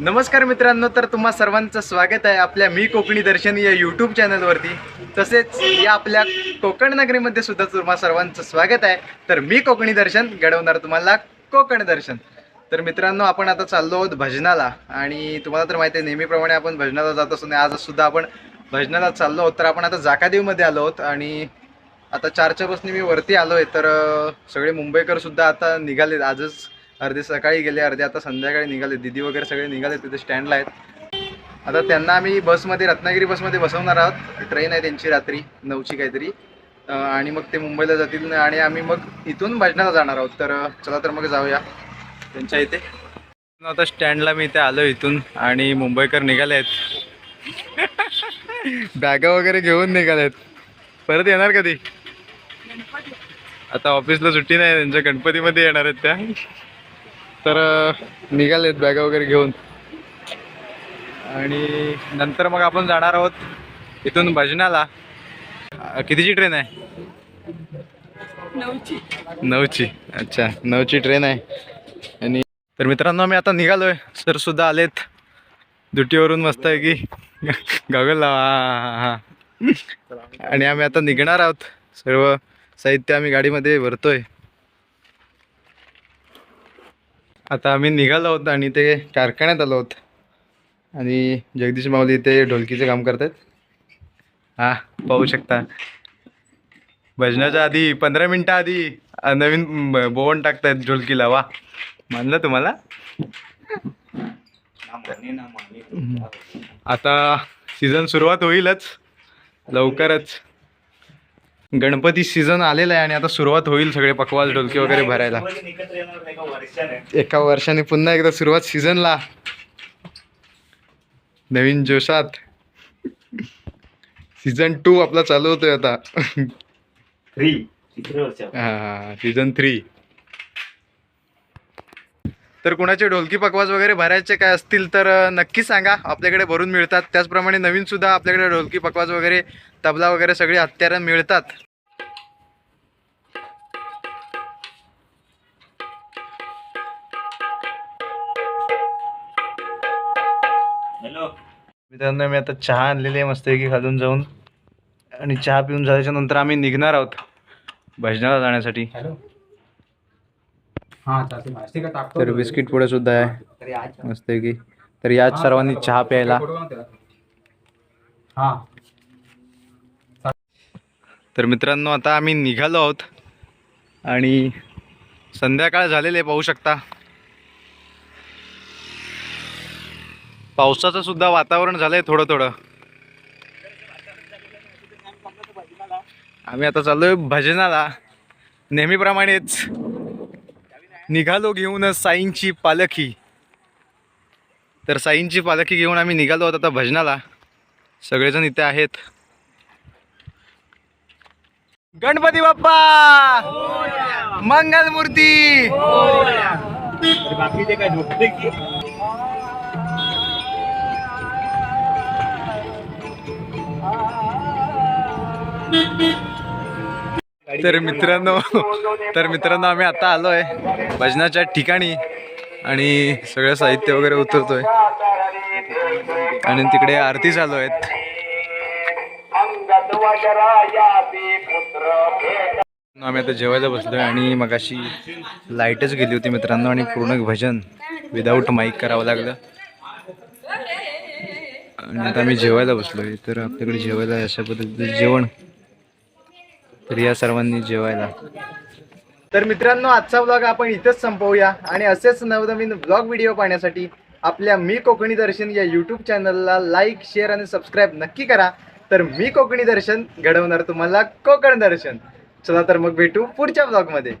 नमस्कार मित्रांनो तर तुम्हा सर्वांचं स्वागत आहे आपल्या मी कोकणी दर्शन या यूट्यूब चॅनलवरती तसेच या आपल्या कोकण नगरीमध्ये सुद्धा तुम्हा सर्वांचं स्वागत आहे. तर मी कोकणी दर्शन घडवणार तुम्हाला कोकण दर्शन. तर मित्रांनो आपण आता चाललो आहोत भजनाला. आणि तुम्हाला तर माहिती आहे नेहमीप्रमाणे आपण भजनाला जात असतो आज सुद्धा आपण भजनाला चाललो आहोत. तर आपण आता जाकादेवमध्ये आलो आहोत आणि आता चारच्या बसने मी वरती आलो आहे तर सगळे मुंबईकर सुद्धा आता निघाले आजच अर्धे सकाळी गेले अर्धे आता संध्याकाळी निघाले दिदी वगैरे सगळे निघाले तिथे स्टँडला आहेत. आता त्यांना आम्ही बसमध्ये रत्नागिरी बसमध्ये बसवणार आहोत. ट्रेन आहे त्यांची रात्री नऊची काहीतरी. आणि मग ते मुंबईला जातील आणि आम्ही मग इथून भजनाला जाणार आहोत. तर चला तर मग जाऊया त्यांच्या इथे. आता स्टँडला मी इथे आलो इथून आणि मुंबईकर निघाले आहेत. बॅगा वगैरे घेऊन निघाले आहेत. परत येणार कधी? आता ऑफिसला सुट्टी नाही त्यांच्या गणपतीमध्ये येणार आहेत त्या. तर निघालेत बॅगा वगैरे घेऊन. आणि नंतर मग आपण जाणार आहोत इथून भजनाला. कितीची ट्रेन आहे? नऊची. अच्छा नऊची ट्रेन आहे. आणि तर मित्रांनो आम्ही आता निघालोय. सर सुद्धा आलेत. ड्युटीवरून मस्त आहे की गॉगल लावा. हा, हा, हा. आणि आम्ही आता निघणार आहोत. सर्व साहित्य आम्ही गाडीमध्ये भरतोय. आता आम्ही निघालो आहोत आणि ते कारखान्यात आलो आहोत. आणि जगदीश माऊली इथे ढोलकीचे काम करतात हां पाहू शकता. भजनाच्या आधी पंधरा मिनटं आधी नवीन बोवण टाकतायत ढोलकीला. वा मानलं तुम्हाला? आता सीझन सुरुवात होईलच. लवकरच. गणपती सीझन आलेला आहे आणि आता सुरुवात होईल सगळे पकवास ढोलकी वगैरे भरायला. एका वर्षाने पुन्हा एकदा सुरुवात सीझनला नवीन जोशात. सीझन टू आपला चालू होतोय आता. हा सीझन थ्री तर कुणाचे ढोलकी पकवाज वगैरे भरायचे काय असतील तर नक्की सांगा. आपल्याकडे भरून मिळतात. त्याचप्रमाणे नवीन सुद्धा आपल्याकडे ढोलकी पकवाज वगैरे तबला वगैरे सगळी हत्यारं मिळतात. हॅलो. मित्रांनो मी आता चहा आणलेली आहे मस्तपैकी खालून जाऊन. आणि चहा पिऊन झाल्याच्यानंतर आम्ही निघणार आहोत भजनाला जाण्यासाठी. तर बिस्किट पुढे सुद्धा आहे. मस्तपैकी. तर याच सर्वांनी चहा प्यायला. तर मित्रांनो आता आम्ही निघालो आहोत. आणि संध्याकाळ झालेले पाहू शकता. पावसाचं सुद्धा वातावरण झालंय थोडं थोडं आम्ही आता चाललोय भजनाला. नेहमीप्रमाणेच निघालो घेऊन साईंची पालखी. तर साईंची पालखी घेऊन आम्ही निघालो आहोत आता भजनाला. सगळेजण इथे आहेत. गणपती बाप्पा! मंगल मूर्ती बाकी ते काय झोपते की? तर मित्रांनो तर मित्रांनो आम्ही आता आलोय भजनाच्या ठिकाणी आणि सगळं साहित्य वगैरे उतरतोय. आणि तिकडे आरती चालू आहेत. आम्ही आता जेवायला बसलोय आणि मगाशी लाईटच गेली होती मित्रांनो आणि पूर्ण भजन विदाऊट माईक करावं लागलं. आणि आता आम्ही जेवायला बसलोय. तर आपल्याकडे जेवायला अशा पद्धतीचं जेवण. तर या सर्वांनी जेवायला. तर मित्रांनो आजचा ब्लॉग आपण इथंच संपवूया. आणि असेच नवनवीन ब्लॉग व्हिडिओ पाहण्यासाठी आपल्या मी कोकणी दर्शन या यूट्यूब चॅनलला लाईक शेअर आणि सबस्क्राईब नक्की करा. तर मी कोकणी दर्शन घडवणार तुम्हाला कोकण दर्शन. चला तर मग भेटू पुढच्या ब्लॉगमध्ये